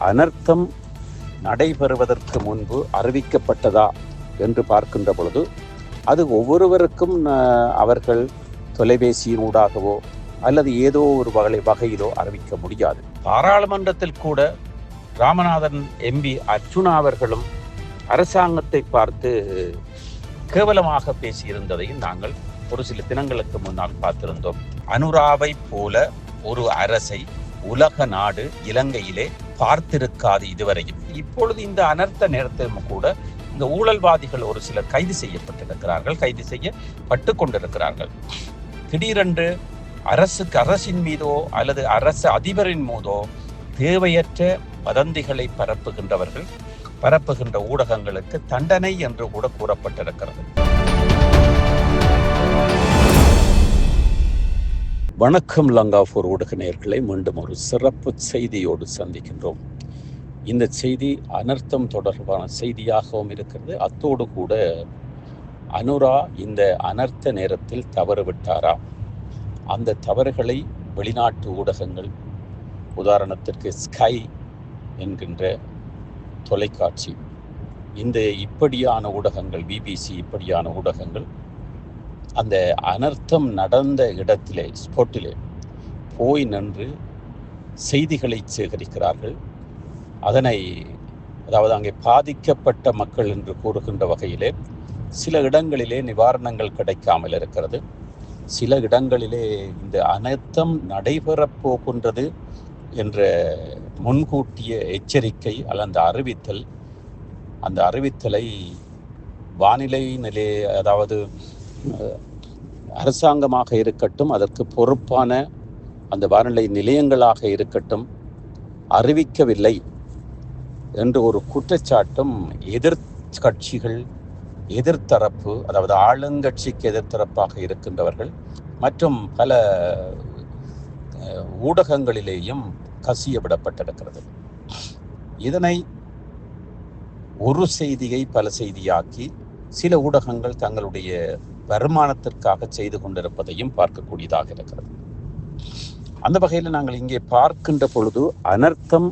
அனர்த்தம் நடைபெறுவதற்கு முன்பு அறிவிக்கப்பட்டதா என்று பார்க்கின்ற பொழுது அது ஒவ்வொருவருக்கும் அவர்கள் தொலைபேசியினூடாகவோ அல்லது ஏதோ ஒரு வகை வகையிலோ அறிவிக்க முடியாது. பாராளுமன்றத்தில் கூட ராமநாதன் எம்பி அர்ஜுனா அவர்களும் அரசாங்கத்தை பார்த்து கேவலமாக பேசியிருந்ததையும் நாங்கள் ஒரு சில தினங்களுக்கு முன்னால் பார்த்திருந்தோம். அனுராவை போல ஒரு அரசை உலக நாடு இலங்கையிலே பார்த்திருக்காது இதுவரையும். இப்பொழுது இந்த அனர்த்த நேரத்திலும் கூட இந்த ஊழல்வாதிகள் ஒரு சிலர் கைது செய்யப்பட்டிருக்கிறார்கள் கைது செய்யப்பட்டு கொண்டிருக்கிறார்கள். திடீரென்று அரசுக்கு அரசின் மீதோ அல்லது அரசு அதிபரின் மீதோ தேவையற்ற வதந்திகளை பரப்புகின்றவர்கள் பரப்புகின்ற ஊடகங்களுக்கு தண்டனை என்று கூட கூறப்பட்டிருக்கிறது. வணக்கம் லங்காபூர் ஊடக நேர்களை மீண்டும் ஒரு சிறப்பு செய்தியோடு சந்திக்கின்றோம். இந்த செய்தி அனர்த்தம் தொடர்பான செய்தியாகவும் இருக்கிறது. அத்தோடு கூட அனுரா இந்த அனர்த்த நேரத்தில் தவறு விட்டாரா அந்த தவறுகளை வெளிநாட்டு ஊடகங்கள் உதாரணத்திற்கு ஸ்கை என்கின்ற தொலைக்காட்சி இந்த இப்படியான ஊடகங்கள் பிபிசி இப்படியான ஊடகங்கள் அந்த அனர்த்தம் நடந்த இடத்திலே ஸ்போட்டிலே போய் நின்று செய்திகளை சேகரிக்கிறார்கள். அதனை அதாவது அங்கே பாதிக்கப்பட்ட மக்கள் என்று கூறுகின்ற வகையிலே சில இடங்களிலே நிவாரணங்கள் கிடைக்காமல் இருக்கிறது. சில இடங்களிலே இந்த அனர்த்தம் நடைபெறப் போகின்றது என்ற முன்கூட்டிய எச்சரிக்கை அல்ல அந்த அறிவித்தல் அந்த அறிவித்தலை வானிலை நிலை அதாவது அரசாங்கமாக இருக்கட்டும் அதற்கு பொறுப்பான அந்த வானிலை நிலையங்களாக இருக்கட்டும் அறிவிக்கவில்லை என்று ஒரு குற்றச்சாட்டும் எதிர் கட்சிகள் எதிர்த்தரப்பு அதாவது ஆளுங்கட்சிக்கு எதிர்த்தரப்பாக இருக்கின்றவர்கள் மற்றும் பல ஊடகங்களிலேயும் கசிய விடப்பட்டிருக்கிறது. இதனை ஒரு செய்தியை பல செய்தியாக்கி சில ஊடகங்கள் தங்களுடைய வருமானத்திற்காக செய்து கொண்டிருப்பதையும் பார்க்கக்கூடியதாக இருக்கிறது. அந்த வகையில் நாங்கள் இங்கே பார்க்கின்ற பொழுது அனர்த்தம்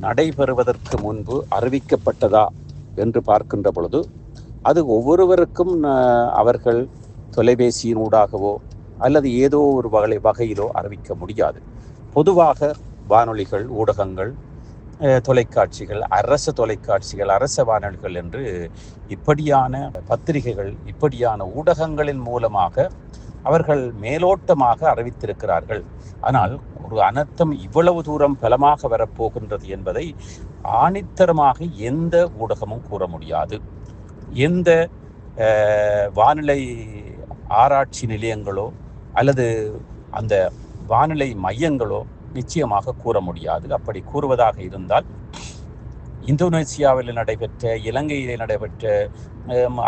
நடைபெறுவதற்கு முன்பு அறிவிக்கப்பட்டதா என்று பார்க்கின்ற பொழுது அது ஒவ்வொருவருக்கும் அவர்கள் அவர்கள் தொலைபேசியினூடாகவோ அல்லது ஏதோ ஒரு வகை வகையிலோ அறிவிக்க முடியாது. பொதுவாக வானொலிகள் ஊடகங்கள் தொலைக்காட்சிகள் அரச தொலைக்காட்சிகள் அரச வானொலிகள் என்று இப்படியான பத்திரிகைகள் இப்படியான ஊடகங்களின் மூலமாக அவர்கள் மேலோட்டமாக அறிவித்திருக்கிறார்கள். ஆனால் ஒரு அனர்த்தம் இவ்வளவு தூரம் பலமாக வரப்போகின்றது என்பதை ஆணித்தரமாக எந்த ஊடகமும் கூற முடியாது. எந்த வானிலை ஆராய்ச்சி நிலையங்களோ அல்லது அந்த வானிலை மையங்களோ நிச்சயமாக கூற முடியாது. அப்படி கூறுவதாக இருந்தால் இந்தோனேசியாவில் நடைபெற்ற இலங்கையில் நடைபெற்ற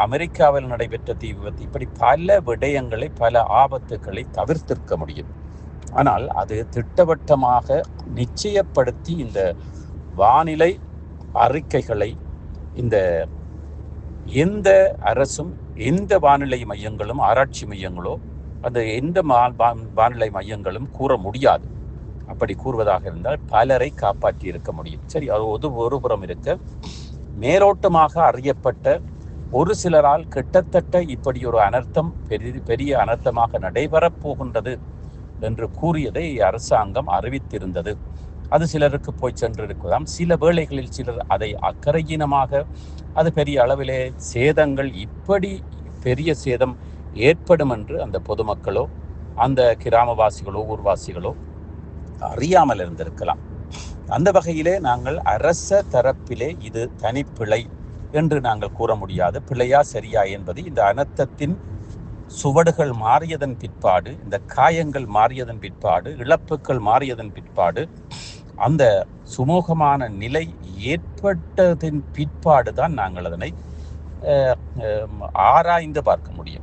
அமெரிக்காவில் நடைபெற்ற தீ விபத்து இப்படி பல விடயங்களை பல ஆபத்துக்களை தவிர்த்திருக்க முடியும். ஆனால் அது திட்டவட்டமாக நிச்சயப்படுத்தி இந்த வானிலை அறிக்கைகளை இந்த எந்த அரசும் எந்த வானிலை மையங்களும் ஆராய்ச்சி மையங்களோ அந்த எந்த மா- வானிலை மையங்களும் கூற முடியாது. அப்படி கூறுவதாக இருந்தால் பலரை காப்பாற்றி இருக்க முடியும். சரி அது ஒரு ஒரு புறம் இருக்க. மேலோட்டமாக அறியப்பட்ட ஒரு சிலரால் கிட்டத்தட்ட இப்படி ஒரு அனர்த்தம் பெரிய பெரிய அனர்த்தமாக நடைபெறப் போகின்றது என்று கூறியதை அரசாங்கம் அறிவித்திருந்தது. அது சிலருக்கு போய் சென்றிருக்கலாம். சில வேளைகளில் சிலர் அதை அக்கறையினமாக அது பெரிய அளவிலே சேதங்கள் இப்படி பெரிய சேதம் ஏற்படும் என்று அந்த பொதுமக்களோ அந்த கிராமவாசிகளோ ஊர்வாசிகளோ அறியாமல் இருந்திருக்கலாம். அந்த வகையிலே நாங்கள் அரச தரப்பிலே இது தனிப்பிழை என்று நாங்கள் கூற முடியாது. பிழையா சரியா என்பது இந்த அனர்த்தத்தின் சுவடுகள் மாறியதன் பிற்பாடு இந்த காயங்கள் மாறியதன் பிற்பாடு இழப்புகள் மாறியதன் பிற்பாடு அந்த சுமூகமான நிலை ஏற்பட்டதின் பிற்பாடு தான் நாங்கள் அதனை ஆராய்ந்து பார்க்க முடியும்.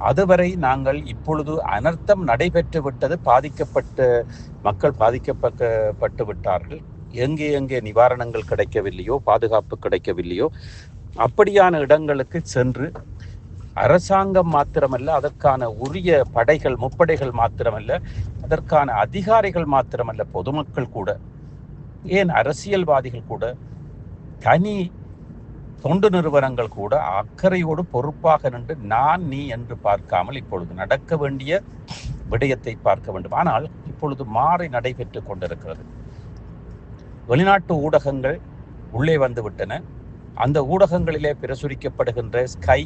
அதுவரை நாங்கள் இப்பொழுது அனர்த்தம் நடைபெற்று விட்டது பாதிக்கப்பட்ட மக்கள் பாதிக்கப்பட்டு விட்டார்கள். எங்கே எங்கே நிவாரணங்கள் கிடைக்கவில்லையோ பாதுகாப்பு கிடைக்கவில்லையோ அப்படியான இடங்களுக்கு சென்று அரசாங்கம் மாத்திரமல்ல அதற்கான உரிய படைகள் முப்படைகள் மாத்திரமல்ல அதற்கான அதிகாரிகள் மாத்திரமல்ல பொதுமக்கள் கூட ஏன் அரசியல்வாதிகள் கூட தனி தொண்டு நிறுவனங்கள் கூட அக்கறையோடு பொறுப்பாக நின்று நான் நீ என்று பார்க்காமல் இப்பொழுது நடக்க வேண்டிய விடயத்தை பார்க்க வேண்டும். ஆனால் இப்பொழுது மாறி நடைபெற்று கொண்டிருக்கிறது. வெளிநாட்டு ஊடகங்கள் உள்ளே வந்துவிட்டன. அந்த ஊடகங்களிலே பிரசுரிக்கப்படுகின்ற ஸ்கை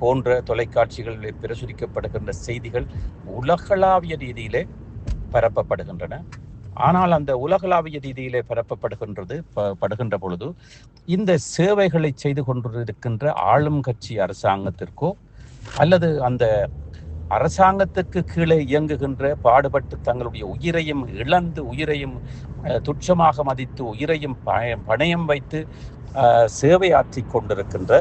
போன்ற தொலைக்காட்சிகளிலே பிரசுரிக்கப்படுகின்ற செய்திகள் உலகளாவிய ரீதியிலே பரப்பப்படுகின்றன. ஆனால் அந்த உலகளாவிய ரீதியிலே பரப்பப்படுகின்றது படுகின்ற பொழுது இந்த சேவைகளை செய்து கொண்டிருக்கின்ற ஆளும் கட்சி அரசாங்கத்திற்கோ அல்லது அந்த அரசாங்கத்துக்கு கீழே இயங்குகின்ற பாடுபட்டு தங்களுடைய உயிரையும் இழந்து உயிரையும் துச்சமாக மதித்து உயிரையும் பணயம் வைத்து சேவையாற்றி கொண்டிருக்கின்ற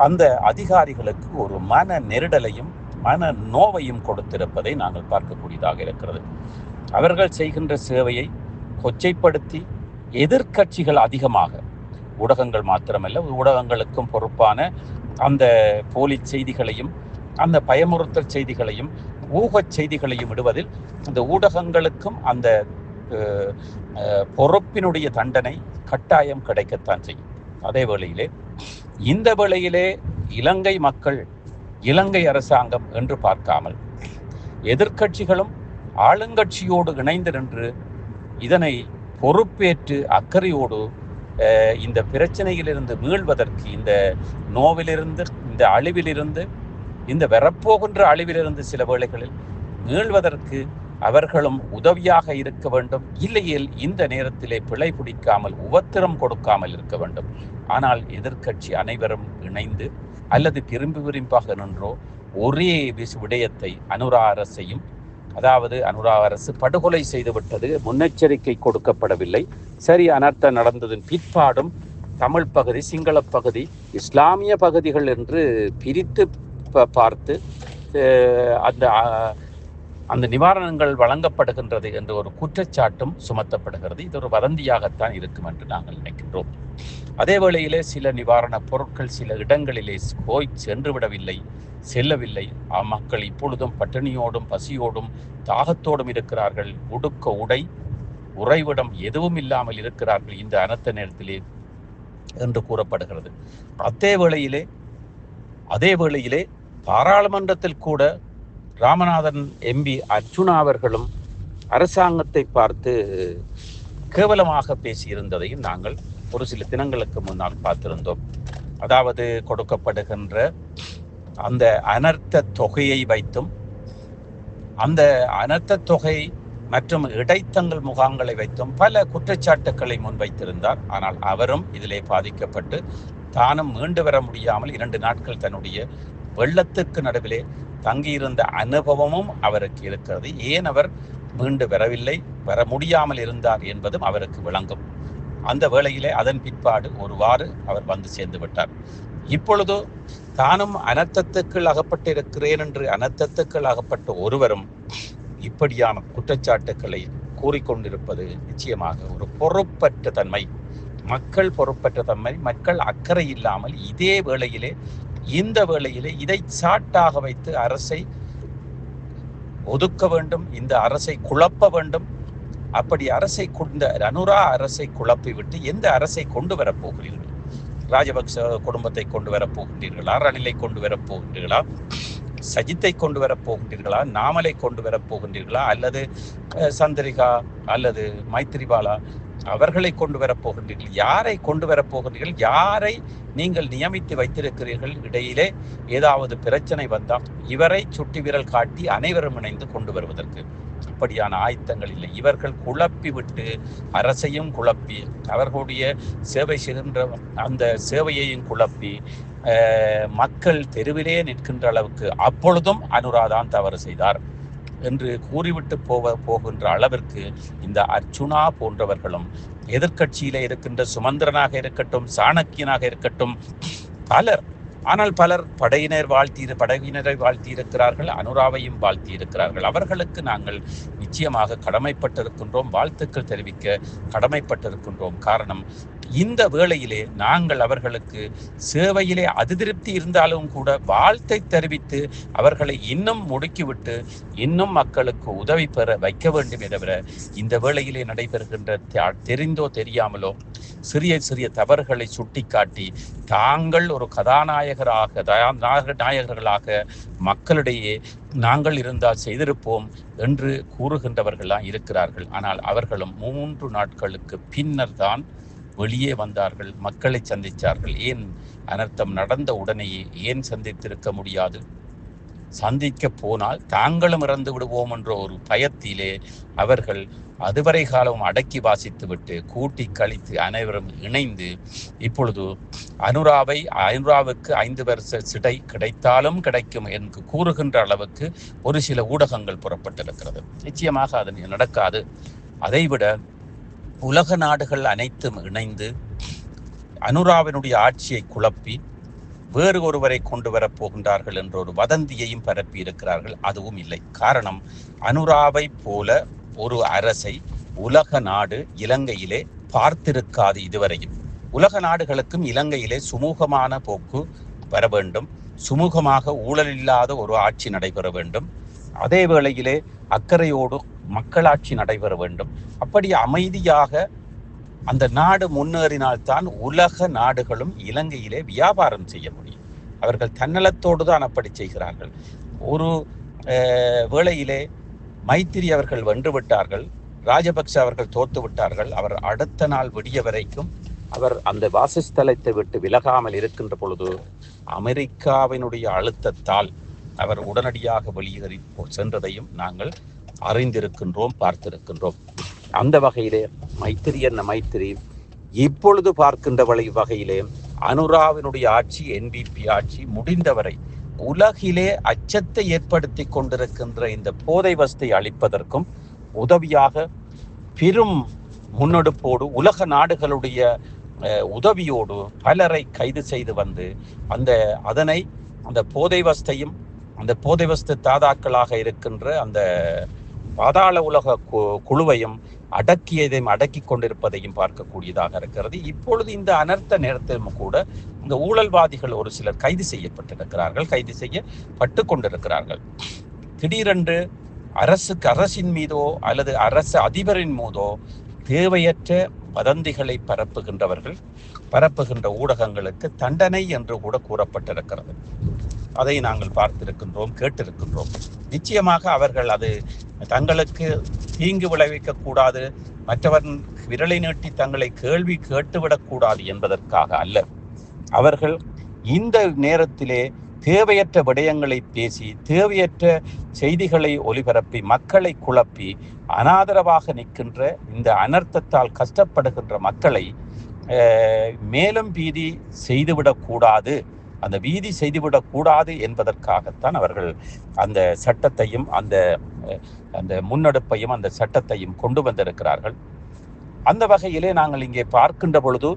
அந்த அதிகாரிகளுக்கு ஒரு மன நெருடலையும் மன நோவையும் கொடுத்திருப்பதை நாங்கள் பார்க்கக்கூடியதாக இருக்கிறது. அவர்கள் செய்கின்ற சேவையை கொச்சைப்படுத்தி எதிர்க்கட்சிகள் அதிகமாக ஊடகங்கள் மாத்திரமல்ல ஊடகங்களுக்கும் பொறுப்பான அந்த போலி செய்திகளையும் அந்த பயமுறுத்தல் செய்திகளையும் ஊகச் செய்திகளையும் விடுவதில் அந்த ஊடகங்களுக்கும் அந்த பொறுப்பினுடைய தண்டனை கட்டாயம் கிடைக்கத்தான் செய்யும். அதே வேளையிலே இந்த வேளையிலே இலங்கை மக்கள் இலங்கை அரசாங்கம் என்று பார்க்காமல் எதிர்க்கட்சிகளும் ஆளுங்கட்சியோடு இணைந்து நின்று இதனை பொறுப்பேற்று அக்கறையோடு இந்த பிரச்சனையிலிருந்து மீள்வதற்கு இந்த நோவிலிருந்து இந்த அழிவிலிருந்து இந்த வரப்போகின்ற அழிவிலிருந்து சில வேளைகளில் மீள்வதற்கு அவர்களும் உதவியாக இருக்க வேண்டும். இல்லையேல் இந்த நேரத்திலே பிழை பிடிக்காமல் உபத்திரம் கொடுக்காமல் இருக்க வேண்டும். ஆனால் எதிர்க்கட்சி அனைவரும் இணைந்து அல்லது திரும்பி விரும்பாக நின்றோ ஒரே விஸ்- விடயத்தை அனுரா அரசையும் அதாவது அனுராக அரசு படுகொலை செய்துவிட்டது முன்னெச்சரிக்கை கொடுக்கப்படவில்லை. சரி அனர்த்தம் நடந்ததன் பிற்பாடும் தமிழ் பகுதி சிங்கள பகுதி இஸ்லாமிய பகுதிகள் என்று பிரித்து ப- பார்த்து அந்த அந்த நிவாரணங்கள் வழங்கப்படுகின்றது என்ற ஒரு குற்றச்சாட்டும் சுமத்தப்படுகிறது. இது ஒரு வதந்தியாகத்தான் இருக்கும் என்று நாங்கள் நினைக்கின்றோம். அதே வேளையிலே சில நிவாரணப் பொருட்கள் சில இடங்களிலே போய் சென்று விடவில்லை செல்லவில்லை மக்கள் இப்பொழுதும் பட்டினியோடும் பசியோடும் தாகத்தோடும் இருக்கிறார்கள். உடுக்க உடை உறைவிடம் எதுவும் இல்லாமல் இருக்கிறார்கள் இந்த அனர்த்த நேரத்திலே என்று கூறப்படுகிறது. அதே வேளையிலே அதே வேளையிலே பாராளுமன்றத்தில் கூட ராமநாதன் எம்பி அர்ஜுனா அவர்களும் அரசாங்கத்தை பார்த்து கேவலமாக பேசியிருந்ததையும் நாங்கள் ஒரு சில தினங்களுக்கு முன்னால் பார்த்திருந்தோம். அதாவது கொடுக்கப்படுகின்ற அந்த அனர்த்த தொகையை வைத்தும் அந்த அனர்த்த தொகை மற்றும் இடைத்தங்கள் முகாம்களை வைத்தும் பல குற்றச்சாட்டுக்களை முன்வைத்திருந்தார். ஆனால் அவரும் இதிலே பாதிக்கப்பட்டு தானும் மீண்டு வர முடியாமல் இரண்டு நாட்கள் தன்னுடைய வெள்ளத்துக்கு நடுவிலே தங்கியிருந்த அனுபவமும் அவருக்கு இருக்கிறது. ஏன் அவர் மீண்டு வரவில்லை? வர முடியாமல் இருந்தார் என்பதும் அவருக்கு விளங்கும். அந்த வேளையிலே அதன் பிற்பாடு ஒருவாறு அவர் வந்து சேர்ந்து விட்டார். இப்பொழுது தானும் அனர்த்தத்துக்குள் அகப்பட்டிருக்கிறேன் என்று அனர்த்தத்துக்குள் அகப்பட்ட ஒருவரும் இப்படியான குற்றச்சாட்டுக்களை கூறிக்கொண்டிருப்பது நிச்சயமாக ஒரு பொறுப்பற்ற தன்மை. மக்கள் பொறுப்பற்ற தன்மை. மக்கள் அக்கறை இல்லாமல் இதே வேளையிலே இந்த வேளையிலே இதை சாட்டாக வைத்து அரசை ஒதுக்க வேண்டும் இந்த அரசை குழப்ப வேண்டும். அப்படி அரசை கொண்ட அனுரா அரசை குழப்பி விட்டு எந்த அரசை கொண்டு வரப்போகிறீர்கள் ராஜபக்ச குடும்பத்தை கொண்டு வரப்போகின்றீர்களா ரணிலை கொண்டு வரப்போகின்றீர்களா சஜித்தை கொண்டு வரப்போகின்றீர்களா நாமலை கொண்டு வரப் போகின்றீர்களா? அல்லது அஹ், சந்திரிகா அல்லது மைத்திரிபாலா அவர்களை கொண்டு வரப்போகின்றீர்கள் யாரை கொண்டு வரப்போகின்றீர்கள் யாரை நீங்கள் நியமித்து வைத்திருக்கிறீர்கள்? இடையிலே ஏதாவது பிரச்சனை வந்தால் இவரை சுட்டி விரல் காட்டி அனைவரும் இணைந்து கொண்டு வருவதற்கு. அப்படியான ஆயத்தங்கள் இல்லை. இவர்கள் குழப்பி விட்டு அரசையும் குழப்பி அவர்களுடைய சேவை செய்கின்ற அந்த சேவையையும் குழப்பி மக்கள் தெருவிலே நிற்கின்ற அளவுக்கு அப்பொழுதும் அனுராதான் தவறு செய்தார். என்று கூறிவிட்டு போக போகின்ற அளவிற்கு இந்த அர்ச்சுனா போன்றவர்களும் எதிர்கட்சியில இருக்கின்ற சுமந்திரனாக இருக்கட்டும் சாணக்கியனாக இருக்கட்டும் பலர் ஆனால் பலர் படையினர் வாழ்த்தி படையினரை வாழ்த்தி இருக்கிறார்கள் அனுராவையும் வாழ்த்தி இருக்கிறார்கள் அவர்களுக்கு நாங்கள் நிச்சயமாக கடமைப்பட்டிருக்கின்றோம் வாழ்த்துக்கள் தெரிவிக்க கடமைப்பட்டிருக்கின்றோம். காரணம் இந்த வேளையிலே நாங்கள் அவர்களுக்கு சேவையிலே அதிருப்தி இருந்தாலும் கூட வாழ்த்தை தெரிவித்து அவர்களை இன்னும் முடுக்கிவிட்டு இன்னும் மக்களுக்கு உதவி பெற வைக்க வேண்டுமே தவிர இந்த வேளையிலே நடைபெறுகின்ற தெரிந்தோ தெரியாமலோ சிறிய சிறிய தவறுகளை சுட்டிக்காட்டி தாங்கள் ஒரு கதாநாயகராக தயா- நாயக- நாயகர்களாக மக்களிடையே நாங்கள் இருந்தால் செய்திருப்போம் என்று கூறுகின்றவர்கள்லாம் இருக்கிறார்கள். ஆனால் அவர்களும் மூன்று நாட்களுக்கு பின்னர் தான் வெளியே வந்தார்கள் மக்களை சந்தித்தார்கள் ஏன் அனர்த்தம் நடந்த உடனேயே ஏன் சந்தித்திருக்க முடியாது? சந்திக்க போனால் தாங்களும் இறந்து விடுவோம் என்ற ஒரு பயத்திலே அவர்கள் அதுவரை காலம் அடக்கி வாசித்துவிட்டு கூட்டி கழித்து அனைவரும் இணைந்து இப்பொழுது அனுராவை அனுராவுக்கு ஐந்து வருஷ சிடை கிடைத்தாலும் கிடைக்கும் என்று கூறுகின்ற அளவுக்கு ஒரு சில ஊடகங்கள் புறப்பட்டிருக்கிறது. நிச்சயமாக அது நடக்காது. அதைவிட உலக நாடுகள் அனைத்தும் இணைந்து அனுராவினுடைய ஆட்சியை குழப்பி வேறு ஒருவரை கொண்டு வரப் போகின்றார்கள் என்ற ஒரு வதந்தியையும் பரப்பி இருக்கிறார்கள். அதுவும் இல்லை. காரணம் அனுராவை போல ஒரு அரசை உலக நாடு இலங்கையிலே பார்த்திருக்காது இதுவரையும். உலக நாடுகளுக்கும் இலங்கையிலே சுமூகமான போக்கு வர வேண்டும். சுமூகமாக ஊழல் இல்லாத ஒரு ஆட்சி நடைபெற வேண்டும். அதே வேளையிலே அக்கறையோடு மக்களாட்சி நடைபெற வேண்டும். அப்படி அமைதியாக அந்த நாடு முன்னேறினால்தான் உலக நாடுகளும் இலங்கையிலே வியாபாரம் செய்ய முடியும். அவர்கள் தன்னலத்தோடு தான் அப்படி செய்கிறார்கள். ஒரு வேளையிலே மைத்திரி அவர்கள் வென்று விட்டார்கள். ராஜபக்ச அவர்கள் தோத்து விட்டார்கள். அவர் அடுத்த நாள் விடிய வரைக்கும் அவர் அந்த வாசஸ்தலத்தை விட்டு விலகாமல் இருக்கின்ற பொழுது அமெரிக்காவினுடைய அழுத்தத்தால் அவர் உடனடியாக வெளியேறி சென்றதையும் நாங்கள் அறிந்திருக்கின்றோம் பார்த்திருக்கின்றோம். அந்த வகையிலே மைத்திரி என்ன மைத்திரி இப்பொழுது பார்க்கின்ற வழி- வகையிலே அனுராவினுடைய ஆட்சி என்பிபி ஆட்சி முடிந்தவரை உலகிலே அச்சத்தை ஏற்படுத்தி கொண்டிருக்கின்ற இந்த போதை வசத்தை அளிப்பதற்கும் உதவியாக பெரும் முன்னெடுப்போடு உலக நாடுகளுடைய உதவியோடு பலரை கைது செய்து வந்து அந்த அதனை அந்த போதை வஸ்தையும் அந்த போதை வஸ்து தாதாக்களாக இருக்கின்ற அந்த பாதாள உலக கு- குழுவையும் அடக்கியதையும் அடக்கி கொண்டிருப்பதையும் பார்க்கக்கூடியதாக இருக்கிறது. இப்பொழுது இந்த அனர்த்த நேரத்திலும் கூட இந்த ஊழல்வாதிகள் ஒரு சிலர் கைது செய்யப்பட்டிருக்கிறார்கள் கைது செய்யப்பட்டு கொண்டிருக்கிறார்கள். திடீரென்று அரசுக்கு அரசின் மீதோ அல்லது அரசு அதிபரின் மீதோ தேவையற்ற வதந்திகளை பரப்புகின்றவர்கள் பரப்புகின்ற ஊடகங்களுக்கு தண்டனை என்று கூட கூறப்பட்டிருக்கிறது. அதை நாங்கள் பார்த்திருக்கின்றோம் கேட்டிருக்கின்றோம். நிச்சயமாக அவர்கள் அது தங்களுக்கு தீங்கு விளைவிக்க கூடாது மற்றவன் விரலை நீட்டி தங்களை கேள்வி கேட்டுவிடக்கூடாது என்பதற்காக அல்ல. அவர்கள் இந்த நேரத்திலே தேவையற்ற விடயங்களை பேசி தேவையற்ற செய்திகளை ஒலிபரப்பி மக்களை குழப்பி அனாதரவாக நிற்கின்ற இந்த அனர்த்தத்தால் கஷ்டப்படுகின்ற மக்களை மேலும் பீதி செய்துவிடக்கூடாது. அந்த வீதி செய்துவிடக்கூடாது என்பதற்காகத்தான் அவர்கள் அந்த சட்டத்தையும் அந்த அந்த முன்னெடுப்பையும் அந்த சட்டத்தையும் கொண்டு வந்திருக்கிறார்கள். அந்த வகையிலே நாங்கள் இங்கே பார்க்கின்ற பொழுது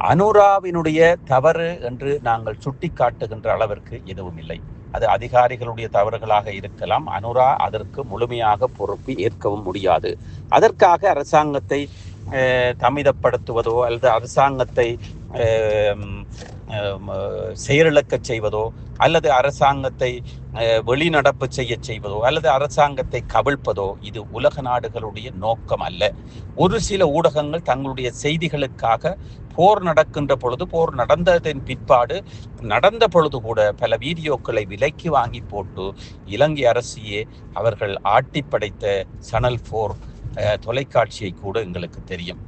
அனுராவினுடைய தவறு என்று நாங்கள் சுட்டிக்காட்டுகின்ற அளவிற்கு எதுவும் இல்லை. அது அதிகாரிகளுடைய தவறுகளாக இருக்கலாம். அனுரா அதற்கு முழுமையாக பொறுப்பு ஏற்கவும் முடியாது. அதற்காக அரசாங்கத்தை தமிதப்படுத்துவதோ அல்லது அரசாங்கத்தை செயலிழக்க செய்வதோ அல்லது அரசாங்கத்தை வெளிநடப்பு செய்ய செய்வதோ அல்லது அரசாங்கத்தை கவிழ்ப்பதோ இது உலக நாடுகளுடைய நோக்கம் அல்ல. ஒரு சில ஊடகங்கள் தங்களுடைய செய்திகளுக்காக போர் நடக்கின்ற பொழுது போர் நடந்ததன் பிற்பாடு நடந்த பொழுது கூட பல வீடியோக்களை விலைக்கு வாங்கி போட்டு இலங்கை அரசியே அவர்கள் ஆட்டிப்படைத்த சனல் போர் தொலைக்காட்சியை கூட எங்களுக்கு தெரியும்.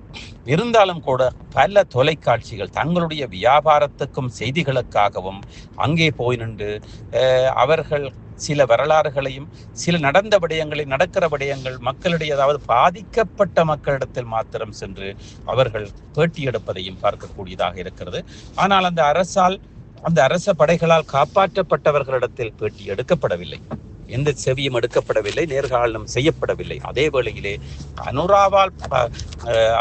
இருந்தாலும் கூட பல தொலைக்காட்சிகள் தங்களுடைய வியாபாரத்துக்கும் செய்திகளுக்காகவும் அங்கே போய் நின்று அஹ், அவர்கள் சில வரலாறுகளையும் சில நடந்த விடயங்களை நடக்கிற விடயங்கள் மக்களுடைய அதாவது பாதிக்கப்பட்ட மக்களிடத்தில் மாத்திரம் சென்று அவர்கள் பேட்டி எடுப்பதையும் பார்க்கக்கூடியதாக இருக்கிறது. ஆனால் அந்த அரசால் அந்த அரச படைகளால் காப்பாற்றப்பட்டவர்களிடத்தில் பேட்டி எடுக்கப்படவில்லை. எந்த செவியும் எடுக்கப்படவில்லை நேர்காணலும் செய்யப்படவில்லை. அதே வேளையிலே அனுராவால்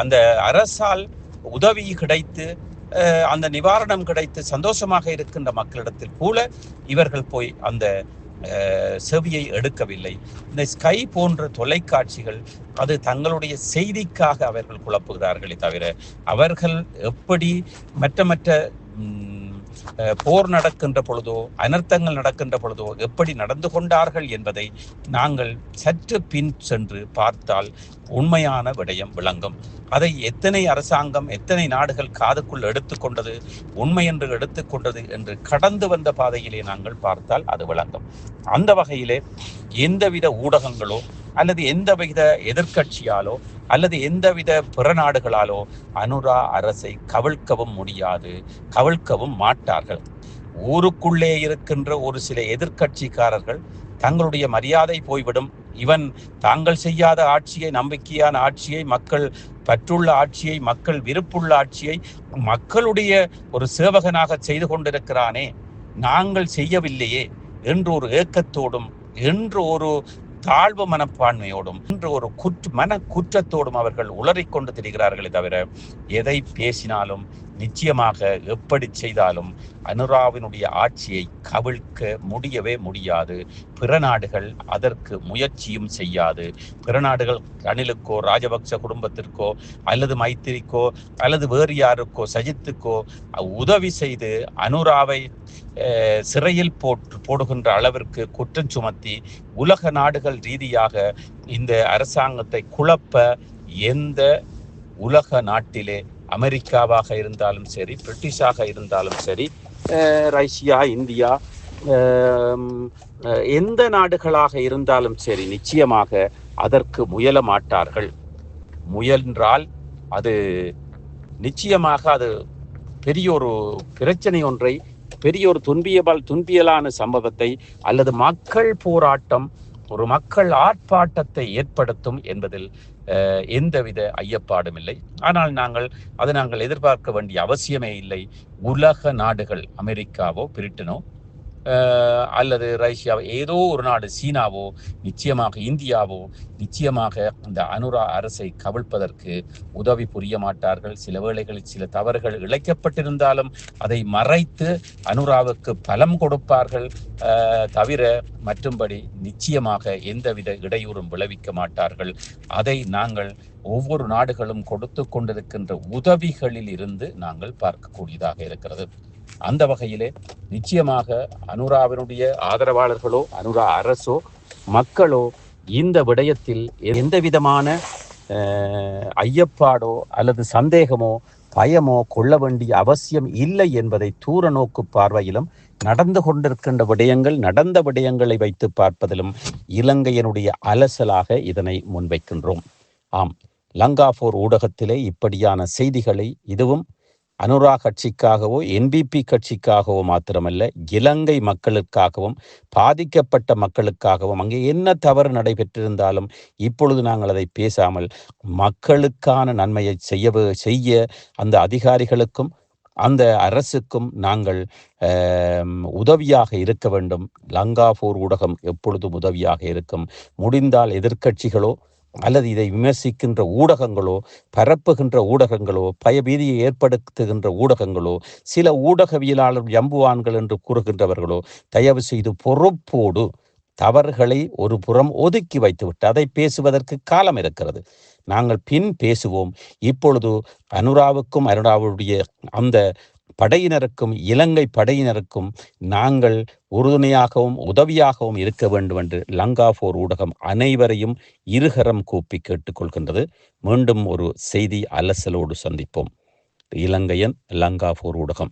அந்த அரசால் உதவி கிடைத்து அந்த நிவாரணம் கிடைத்து சந்தோஷமாக இருக்கின்ற மக்களிடத்தில் கூட இவர்கள் போய் அந்த செவியை எடுக்கவில்லை. இந்த ஸ்கை போன்ற தொலைக்காட்சிகள் அது தங்களுடைய செய்திக்காக அவர்கள் குழப்புகிறார்களே தவிர அவர்கள் எப்படி மற்ற மற்ற போர் நடக்கின்ற பொழுதோ அனர்த்தங்கள் நடக்கின்ற பொழுதோ எப்படி நடந்து கொண்டார்கள் என்பதை நாங்கள் சற்று பின் சென்று பார்த்தால் உண்மையான விடயம் விளங்கும். அதை எத்தனை அரசாங்கம் எத்தனை நாடுகள் காதுக்குள் எடுத்துக்கொண்டது உண்மை என்று எடுத்துக்கொண்டது என்று கடந்து வந்த பாதையிலே நாங்கள் பார்த்தால் அது விளங்கும். அந்த வகையிலே எந்தவித ஊடகங்களோ அல்லது எந்தவித எதிர்க்கட்சியாலோ அல்லது எந்தவித பிற நாடுகளாலோ அனுரா அரசை கவிழ்க்கவும் முடியாது கவிழ்க்கவும் மாட்டார்கள். ஊருக்குள்ளே இருக்கின்ற ஒரு சில எதிர்க்கட்சிக்காரர்கள் தங்களுடைய மரியாதை போய்விடும். இவன் தாங்கள் செய்யாத ஆட்சியை நம்பிக்கையான ஆட்சியை மக்கள் பற்றுள்ள ஆட்சியை மக்கள் விருப்புள்ள ஆட்சியை மக்களுடைய ஒரு சேவகனாக செய்து கொண்டிருக்கிறானே. நாங்கள் செய்யவில்லையே என்று ஒரு ஏக்கத்தோடும் என்று ஒரு தாழ்வு மனப்பான்மையோடும் என்று ஒரு குற்ற மன குற்றத்தோடும் அவர்கள் உளறிக்கொண்டு திரிகிறார்களே தவிர எதை பேசினாலும் நிச்சயமாக எப்படி செய்தாலும் அனுராவினுடைய ஆட்சியை கவிழ்க்க முடியவே முடியாது. பிற நாடுகள் அதற்கு முயற்சியும் செய்யாது. பிற நாடுகள் ரணிலுக்கோ ராஜபக்ச குடும்பத்திற்கோ அல்லது மைத்திரிக்கோ அல்லது வேறு யாருக்கோ சஜித்துக்கோ உதவி செய்து அனுராவை சிறையில் போட்டு போடுகின்ற அளவிற்கு குற்றம் சுமத்தி உலக நாடுகள் ரீதியாக இந்த அரசாங்கத்தை குழப்ப எந்த உலக நாட்டிலே அமெரிக்காவாக இருந்தாலும் சரி பிரிட்டிஷாக இருந்தாலும் சரி ரஷ்யா இந்தியா எந்த நாடுகளாக இருந்தாலும் சரி நிச்சயமாக அதற்கு முயல மாட்டார்கள். முயன்றால் அது நிச்சயமாக அது பெரிய ஒரு பிரச்சனை ஒன்றை பெரிய ஒரு துன்பியபால் துன்பியலான சம்பவத்தை அல்லது மக்கள் போராட்டம் ஒரு மக்கள் ஆர்ப்பாட்டத்தை ஏற்படுத்தும் என்பதில் எந்தவித ஐயப்பாடும் இல்லை. ஆனால் நாங்கள் அதை நாங்கள் எதிர்பார்க்க வேண்டிய அவசியமே இல்லை. உலக நாடுகள் அமெரிக்காவோ பிரிட்டனோ அல்லது ரஷ்யாவோ ஏதோ ஒரு நாடு சீனாவோ நிச்சயமாக இந்தியாவோ நிச்சயமாக இந்த அனுரா அரசை கவிழ்ப்பதற்கு உதவி புரிய மாட்டார்கள். சில வேளைகளில் சில தவறுகள் இழைக்கப்பட்டிருந்தாலும் அதை மறைத்து அனுராவுக்கு பலம் கொடுப்பார்கள். தவிர மற்றும்படி நிச்சயமாக எந்தவித இடையூறும் விளைவிக்க மாட்டார்கள். அதை நாங்கள் ஒவ்வொரு நாடுகளும் கொடுத்து கொண்டிருக்கின்ற உதவிகளில் இருந்து நாங்கள் பார்க்கக்கூடியதாக இருக்கிறது. அந்த வகையிலே நிச்சயமாக அனுராவினுடைய ஆதரவாளர்களோ அனுரா அரசோ மக்களோ இந்த விடயத்தில் எந்த விதமான ஐயப்பாடோ அல்லது சந்தேகமோ பயமோ கொள்ள வேண்டிய அவசியம் இல்லை என்பதை தூர நோக்கு பார்வையிலும் நடந்து கொண்டிருக்கின்ற விடயங்கள் நடந்த விடயங்களை வைத்து பார்ப்பதிலும் இலங்கையினுடைய அலசலாக இதனை முன்வைக்கின்றோம். ஆம் லங்கா போர் ஊடகத்திலே இப்படியான செய்திகளை இதுவும் அனுரா கட்சிக்காகவோ என்பிபி கட்சிக்காகவோ மாத்திரமல்ல இலங்கை மக்களுக்காகவும் பாதிக்கப்பட்ட மக்களுக்காகவும் அங்கே என்ன தவறு நடைபெற்றிருந்தாலும் இப்பொழுது நாங்கள் அதை பேசாமல் மக்களுக்கான நன்மையை செய்ய செய்ய அந்த அதிகாரிகளுக்கும் அந்த அரசுக்கும் நாங்கள் உதவியாக இருக்க வேண்டும். லங்காபூர் ஊடகம் எப்பொழுதும் உதவியாக இருக்கும். முடிந்தால் எதிர்க்கட்சிகளோ அல்லது இதை விமர்சிக்கின்ற ஊடகங்களோ பரப்புகின்ற ஊடகங்களோ பயபீதியை ஏற்படுத்துகின்ற ஊடகங்களோ சில ஊடகவியலாளர் ஜம்புவான்கள் என்று கூறுகின்றவர்களோ தயவு செய்து பொறுப்போடு தவறுகளை ஒரு புறம் ஒதுக்கி வைத்துவிட்டு அதை பேசுவதற்கு காலம் இருக்கிறது. நாங்கள் பின் பேசுவோம். இப்பொழுது அனுராவுக்கும் அனுராவுடைய அந்த படையினருக்கும் இலங்கை படையினருக்கும் நாங்கள் உறுதுணையாகவும் உதவியாகவும் இருக்க வேண்டும் என்று லங்கா போர் ஊடகம் அனைவரையும் இருகரம் கூப்பி கேட்டுக்கொள்கின்றது மீண்டும் ஒரு செய்தி அலசலோடு சந்திப்போம். இலங்கையன் லங்கா போர் ஊடகம்.